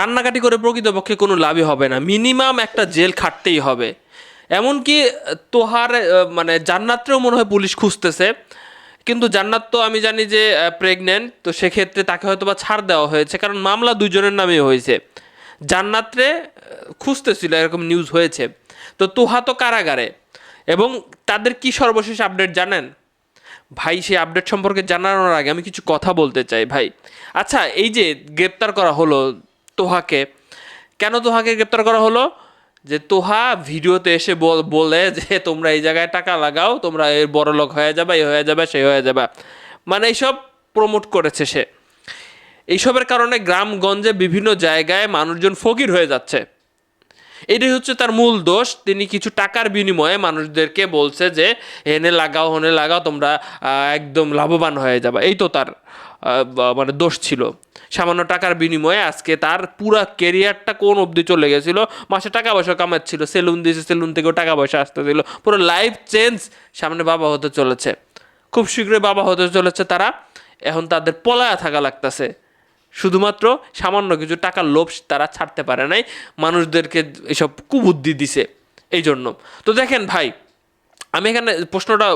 কান্নাকাটি করে প্রকৃতপক্ষে কোনো লাভই হবে না। মিনিমাম একটা জেল খাটতেই হবে। এমনকি তোহার মানে জান্নাতরেও মনে হয় পুলিশ খুঁজতেছে। কিন্তু জান্নাত তো আমি জানি যে প্রেগনেন্ট তো সেক্ষেত্রে তাকে হয়তো বা ছাড় দেওয়া হয়েছে। কারণ মামলা দুজনের নামেই হয়েছে। জান্নাতরে খুঁজতেছিল, এরকম নিউজ হয়েছে। তো তোহা তো কারাগারে। এবং তাদের কি সর্বশেষ আপডেট জানেন? ভাই, সেই আপডেট সম্পর্কে জানানোর আগে আমি কিছু কথা বলতে চাই, ভাই। আচ্ছা এই যে গ্রেপ্তার করা হলো তোহাকে। কেন তোহাকে গ্রেপ্তার করা হলো? যে তোহা ভিডিওতে এসে বল- যে তোমরা এই জায়গায় টাকা লাগাও, তোমরা এর বড় লোক হয়ে যাবে এই হয়ে যাবে সেই হয়ে যাবে। মানে এইসব প্রমোট করেছে সে। এইসবের কারণে গ্রামগঞ্জে বিভিন্ন জায়গায় মানুষজন ফকির হয়ে যাচ্ছে। এটাই হচ্ছে তার মূল দোষ। তিনি কিছু টাকার বিনিময়ে মানুষদেরকে বলছে যে এনে লাগাও, হনে লাগাও, তোমরা একদম লাভবান হয়ে যাবে। এই তো তার মানে দোষ ছিল। সামান্য টাকার বিনিময়ে আজকে তার পুরা কেরিয়ারটা কোন অবধি চলে গেছিল? মাসে টাকা পয়সা কামাচ্ছিল, সেলুন দিয়েছে, সেলুন থেকেও টাকা পয়সা আসতে আসতেছিল। পুরো লাইফ চেঞ্জ সামনে বাবা হতে চলেছে। খুব শীঘ্রই বাবা হতে চলেছে তারা। এখন তাদের পলায়া থাকা লাগতেছে। শুধুমাত্র সামান্য কিছু টাকার লোভ তারা ছাড়তে পারে নাই, মানুষদেরকে এসব কুবুদ্ধি দিছে এই জন্য তো দেখেন ভাই, আমি এখানে প্রশ্নটা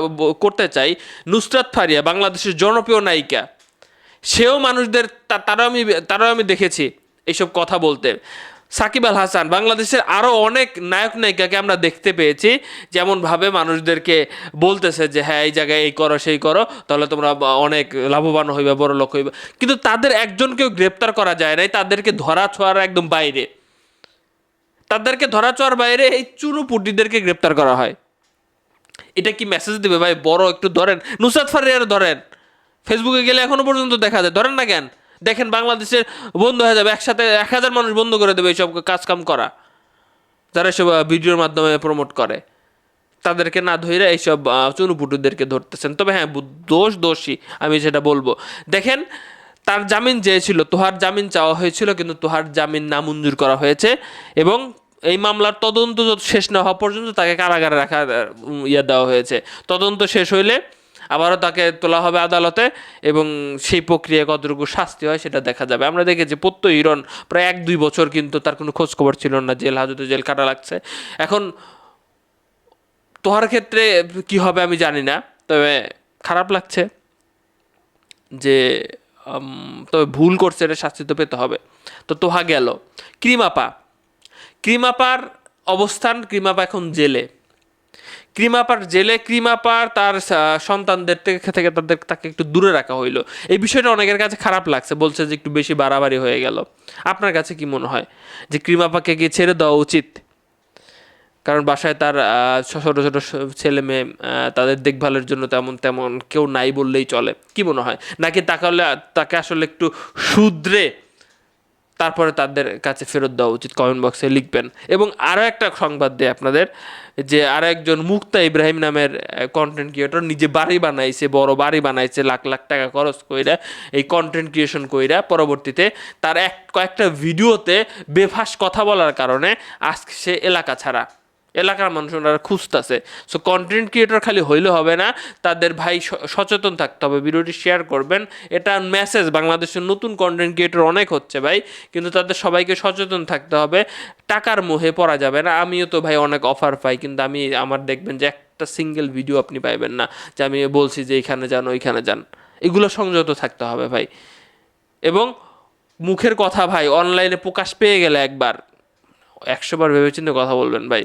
করতে চাই, নুসরাত ফারিয়া, বাংলাদেশের জনপ্রিয় নায়িকা, সেও মানুষদের তারাও আমি তারাও আমি দেখেছি এইসব কথা বলতে। সাকিব আল হাসান, বাংলাদেশের আরও অনেক নায়ক নায়িকাকে আমরা দেখতে পেয়েছি। যেমনভাবে মানুষদেরকে বলতেছে যে হ্যাঁ এই জায়গায় এই করো, সেই করো, তাহলে তোমরা অনেক লাভবান হইবে, বড় লোক হইবে। কিন্তু তাদের একজনকেও গ্রেপ্তার করা যায় নাই, তাদেরকে ধরা ছোঁয়ার একদম বাইরে। তাদেরকে ধরা ছোঁয়ার বাইরে এই চুনুপুটিদেরকে গ্রেপ্তার করা হয়। এটা কি মেসেজ দেবে? ভাই, বড় একটু ধরেন। নুসরাত ফারিয়ার ধরেন। ফেসবুকে গেলে এখনও পর্যন্ত দেখা যায়। ধরেন না কেন? দেখেন বাংলাদেশের বন্ধ হয়ে যাবে, একসাথে এক হাজার মানুষ বন্ধ করে দেবে এইসব কাজ কাম করা। যারা এসব ভিডিওর মাধ্যমে প্রমোট করে, তাদেরকে না ধরে এইসব চুনুপুটুদেরকে ধরতেছেন। তবে হ্যাঁ দোষ দোষী, আমি সেটা বলব। দেখেন, তার জামিন চেয়েছিল তোহার জামিন চাওয়া হয়েছিল, কিন্তু তোহার জামিন নামঞ্জুর করা হয়েছে এবং এই মামলার তদন্ত শেষ না হওয়া পর্যন্ত তাকে কারাগারে রাখা ইয়ে দেওয়া হয়েছে। তদন্ত শেষ হইলে আবারও তাকে তোলা হবে আদালতে এবং সেই প্রক্রিয়ায় কতটুকু শাস্তি হয় সেটা দেখা যাবে। আমরা দেখেছি প্রত্যয় হিরণ প্রায় এক দুই বছর কিন্তু তার কোনো খোঁজখবর ছিল না, জেল হাজতে জেল কাটা লাগছে। এখন তোহার ক্ষেত্রে কি হবে আমি জানি না, তবে খারাপ লাগছে যে তবে ভুল করছে এটা শাস্তি তো পেতে হবে। তো তোহা গেল। ক্রিমাপা। ক্রিমাপার অবস্থান, ক্রিমাপা এখন জেলে। ক্রিমাপার, জেলে ক্রিমাপার তার সন্তানদের থেকে থেকে তাদের, তাকে একটু দূরে রাখা হইল। এই বিষয়টা অনেকের কাছে খারাপ লাগছে, বলছে যে একটু বেশি বাড়াবাড়ি হয়ে গেল। আপনার কাছে কি মনে হয় যে ক্রিমাপাকে কি ছেড়ে দেওয়া উচিত? কারণ বাসায় তার ছোটো ছোটো ছেলে মেয়ে তাদের দেখভালের জন্য তেমন তেমন কেউ নাই বললেই চলে। কি মনে হয়? নাকি তাকালে তাকে আসলে একটু শুধরে তারপরে তাদের কাছে ফেরত দেওয়া উচিত কমেন্ট বক্সে লিখবেন। এবং আরও একটা সংবাদ দেয় আপনাদের, যে আরও একজন মুক্তা ইব্রাহিম নামের কন্টেন্ট ক্রিয়েটর নিজে বাড়ি বানাইছে, বড় বাড়ি বানাইছে, লাখ লাখ টাকা খরচ কইরা, এই কন্টেন্ট ক্রিয়েশন কইরা পরবর্তীতে তার এক, কয়েকটা ভিডিওতে বেফাস কথা বলার কারণে আজকে সে এলাকা ছাড়া এলাকার মানুষ ওনারা খুঁজতেছে। সো কন্টেন্ট ক্রিয়েটর খালি হইলে হবে না, তাদের ভাই সচেতন থাকতে হবে। ভিডিওটি শেয়ার করবেন। এটা মেসেজ বাংলাদেশের নতুন কন্টেন্ট ক্রিয়েটর অনেক হচ্ছে ভাই, কিন্তু তাদের সবাইকে সচেতন থাকতে হবে। টাকার মোহে পড়া যাবে না। আমিও তো ভাই অনেক অফার পাই, কিন্তু আমি, আমার দেখবেন যে একটা সিঙ্গেল ভিডিও আপনি পাইবেন না, যে আমি বলছি যে এইখানে যান, ওইখানে যান। এগুলো সংযত থাকতে হবে ভাই। এবং মুখের কথা ভাই অনলাইনে প্রকাশ পেয়ে গেলে একবার। একশোবার ভেবেচিন্তে কথা বলবেন ভাই।